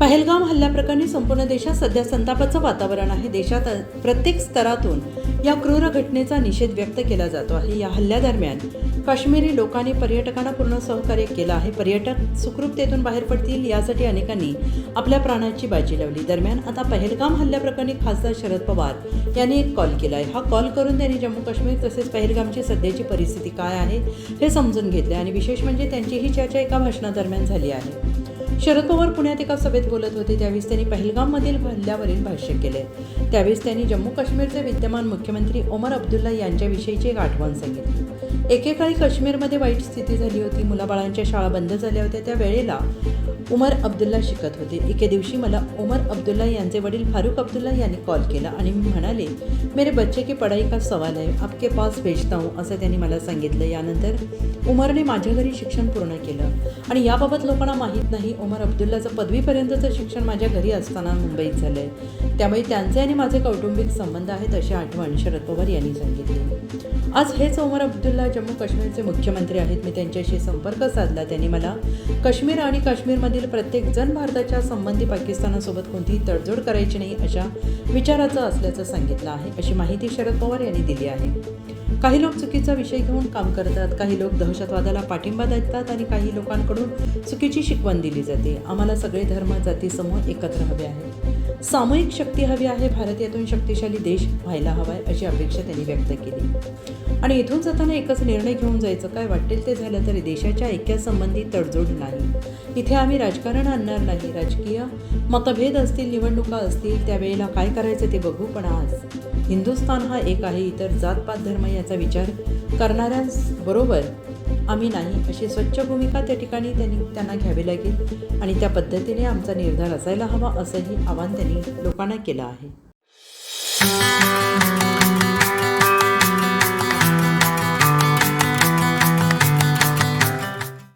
पहलगाम हल्ल्याप्रकरणी संपूर्ण देशात सध्या संतापाचं वातावरण आहे. देशात प्रत्येक स्तरातून या क्रूर घटनेचा निषेध व्यक्त केला जातो आहे. या हल्ल्यादरम्यान काश्मीरी लोकांनी पर्यटकांना पूर्ण सहकार्य केलं आहे. पर्यटक सुखरूपतेतून बाहेर पडतील यासाठी अनेकांनी आपल्या प्राणाची बाजी लावली. दरम्यान आता पहलगाम हल्ल्याप्रकरणी खासदार शरद पवार यांनी एक कॉल केला आहे हा कॉल करून त्यांनी जम्मू काश्मीर तसेच पहलगामची सध्याची परिस्थिती काय आहे हे समजून घेतले आणि विशेष म्हणजे त्यांची ही चर्चा एका भाषणादरम्यान झाली आहे. शरद पवार पुण्यात एका सभेत बोलत होते. त्यावेळेस त्यांनी पहलगाममधील हल्ल्यावरील भाष्य केले. त्यावेळेस त्यांनी जम्मू काश्मीरचे विद्यमान मुख्यमंत्री ओमर अब्दुल्ला यांच्याविषयीची एक आठवण सांगितली. एकेकाळी काश्मीरमध्ये वाईट स्थिती झाली होती. मुलाबाळांच्या शाळा बंद झाल्या होत्या. त्या वेळेला उमर अब्दुल्ला शिकत होते. एके दिवशी मला उमर अब्दुल्ला यांचे वडील फारूक अब्दुल्ला यांनी कॉल केला आणि मी म्हणाले मेरे बच्चे की पढाई का सवाल आहे आपके पास भेजता हूँ असं त्यांनी मला सांगितलं. यानंतर उमरने माझ्या घरी शिक्षण पूर्ण केलं. आणि याबाबत लोकांना माहीत नाही उमर अब्दुल्लाचं पदवीपर्यंतचं शिक्षण माझ्या घरी असताना मुंबईत झालं आहे त्यामुळे त्यांचे आणि माझे कौटुंबिक संबंध आहेत अशी आठवण शरद पवार यांनी सांगितली. आज हेच उमर अब्दुल्ला जम्मू काश्मीरचे मुख्यमंत्री आहेत. मी त्यांच्याशी संपर्क साधला. त्यांनी मला काश्मीर आणि काश्मीरमधील प्रत्येक जण भारताच्या संबंधी पाकिस्तानासोबत कोणतीही तडजोड करायची नाही अशा विचाराचं असल्याचं सांगितलं आहे. अशी माहिती शरद पवार यांनी दिली आहे. काही लोक चुकीचा विषय घेऊन काम करतात. काही लोक दहशतवादाला पाठिंबा देतात आणि काही लोकांकडून चुकीची शिकवण दिली जाते. आम्हाला सगळे धर्म जातीसमोर एकत्र हवे आहेत. सामूहिक शक्ती हवी आहे. भारत यातून शक्तिशाली देश व्हायला हवा आहे अशी अपेक्षा त्यांनी व्यक्त केली. आणि इथून जाताना एकच निर्णय घेऊन जायचं काय वाटेल ते झालं तरी देशाच्या ऐक्यासंबंधी तडजोड नाही. इथे आम्ही राजकारण आणणार नाही. राजकीय मतभेद असतील निवडणुका असतील त्यावेळेला काय करायचं ते बघू. पण आज हिंदुस्थान हा एक आहे. इतर जातपात धर्म याचा विचार करणाऱ्यांबरोबर आम्ही नाही अशी स्वच्छ भूमिका त्या ठिकाणी त्यांनी त्यांना घ्यावी लागेल. आणि त्या पद्धतीने आमचा निर्धार असायला हवा असंही आवाहन त्यांनी लोकांना केलं आहे.